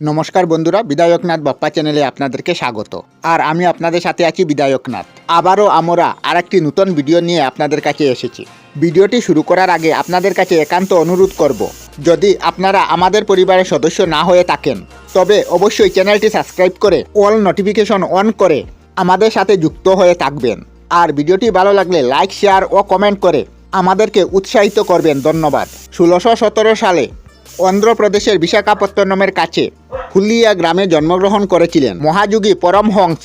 নমস্কার বন্ধুরা বিধায়কনাথ বাপ্পা চ্যানেলে আপনাদেরকে স্বাগত। আর আমি আপনাদের সাথে আছি বিধায়কনাথ আবারও আমরা আরেকটি নতুন ভিডিও নিয়ে আপনাদের কাছে এসেছি। ভিডিওটি শুরু করার আগে আপনাদের কাছে একান্ত অনুরোধ করব, যদি আপনারা আমাদের পরিবারের সদস্য না হয়ে থাকেন, তবে অবশ্যই চ্যানেলটি সাবস্ক্রাইব করে অল নোটিফিকেশন অন করে আমাদের সাথে যুক্ত হয়ে থাকবেন। আর ভিডিওটি ভালো লাগলে লাইক, শেয়ার ও কমেন্ট করে আমাদেরকে উৎসাহিত করবেন। ধন্যবাদ। ষোলোশো সতেরো সালে অন্ধ্রপ্রদেশের বিশাখাপত্তনমের কাছে হুলিয়া গ্রামে জন্মগ্রহণ করেছিলেন। মহাযোগী পরমহংস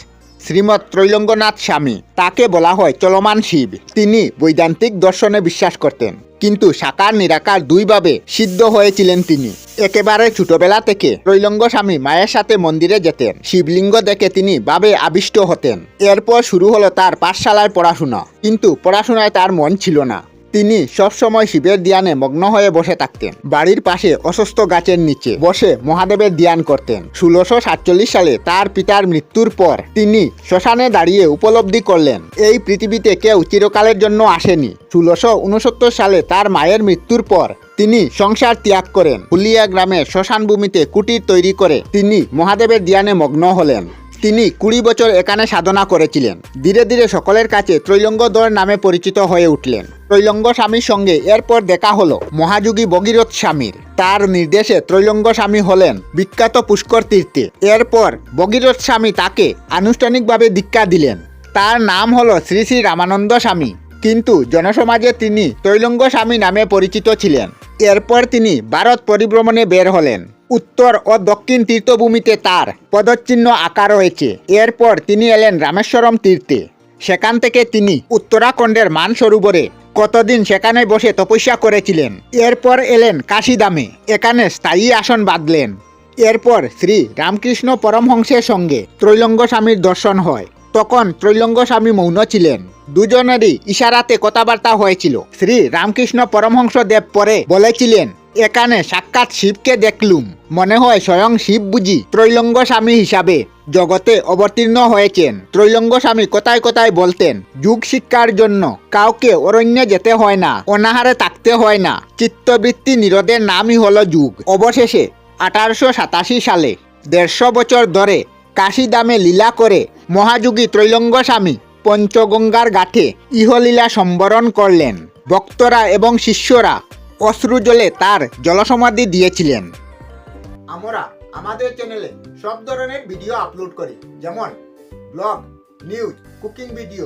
শ্রীমৎ ত্রৈলঙ্গনাথ স্বামী। তাকে বলা হয় চলমান শিব। তিনি বৈদান্তিক দর্শনে বিশ্বাস করতেন। কিন্তু সাকার নিরাকার দুইভাবে সিদ্ধ হয়েছিলেন তিনি। একেবারে ছোটবেলা থেকে ত্রৈলঙ্গ স্বামী মায়ের সাথে মন্দিরে যেতেন। শিবলিঙ্গ দেখে তিনি ভাবে আবিষ্ট হতেন। এরপর শুরু হলো তার পাঠশালায় পড়াশোনা। কিন্তু পড়াশোনায় তার মন ছিল না। তিনি সবসময় শিবের ধ্যানে মগ্ন হয়ে বসে থাকতেন। বাড়ির পাশে অসুস্থ গাছের নিচে বসে মহাদেবের ধ্যান করতেন। ষোলোশো সাতচল্লিশ সালে তার পিতার মৃত্যুর পর তিনি শ্মশানে দাঁড়িয়ে উপলব্ধি করলেন, এই পৃথিবীতে কেউ চিরকালের জন্য আসেনি। ষোলোশো উনসত্তর সালে তার মায়ের মৃত্যুর পর তিনি সংসার ত্যাগ করেন। হুলিয়া গ্রামে শ্মশান ভূমিতে কুটির তৈরি করে তিনি মহাদেবের ধ্যানে মগ্ন হলেন। তিনি কুড়ি বছর এখানে সাধনা করেছিলেন। ধীরে ধীরে সকলের কাছে ত্রৈলঙ্গধর নামে পরিচিত হয়ে উঠলেন। ত্রৈলঙ্গ স্বামীর সঙ্গে এরপর দেখা হলো মহাযোগী ভগীরথ স্বামীর। তার নির্দেশে ত্রৈলঙ্গ স্বামী হলেন বিখ্যাত পুষ্কর তীর্থে। এরপর ভগীরথ স্বামী তাকে আনুষ্ঠানিকভাবে দীক্ষা দিলেন। তার নাম হলো শ্রী শ্রী রামানন্দ স্বামী। কিন্তু জনসমাজে তিনি তৈলঙ্গ স্বামী নামে পরিচিত ছিলেন। এরপর তিনি ভারত পরিভ্রমণে বের হলেন। উত্তর ও দক্ষিণ তীর্থভূমিতে তার পদচিহ্ন আঁকা রয়েছে। এরপর তিনি এলেন রামেশ্বরম তীর্থে। সেখান থেকে তিনি উত্তরাখণ্ডের মানসরোবরে কতদিন সেখানে বসে তপস্যা করেছিলেন? এরপর এলেন কাশিদামে এখানে স্থায়ী আসন বাঁধলেন। এরপর শ্রী রামকৃষ্ণ পরমহংসের সঙ্গে ত্রৈলঙ্গ স্বামীর দর্শন হয়। তখন ত্রৈলঙ্গ স্বামী মৌন ছিলেন। দুজনেরই ইশারাতে কথাবার্তা হয়েছিল। শ্রী রামকৃষ্ণ পরমহংস দেব পরে বলেছিলেন, এখানে সাক্ষাৎ শিবকে দেখলুম। মনে হয় স্বয়ং শিব বুঝি ত্রৈলঙ্গ স্বামী হিসাবে জগতে অবতীর্ণ হয়েছেন। ত্রৈলঙ্গ স্বামী কোথায় কোথায় বলতেন, যুগ শিক্ষার জন্য কাউকে অরণ্যে যেতে হয় না, অনাহারে থাকতে হয় না। চিত্তবৃত্তি নিরোধের নামই হলো যুগ। অবশেষে আঠারোশো সাতাশি সালে দেড়শো বছর ধরে কাশিদামে লীলা করে মহাযুগী ত্রৈলঙ্গ স্বামী পঞ্চগঙ্গার ঘাটে ইহলীলা সম্বরণ করলেন। ভক্তরা এবং শিষ্যরা অশ্রুজলে তার জলসমাধি দিয়েছিলেন। আমরা আমাদের চ্যানেলে সব ধরনের ভিডিও আপলোড করি। যেমন ব্লগ নিউজ কুকিং ভিডিও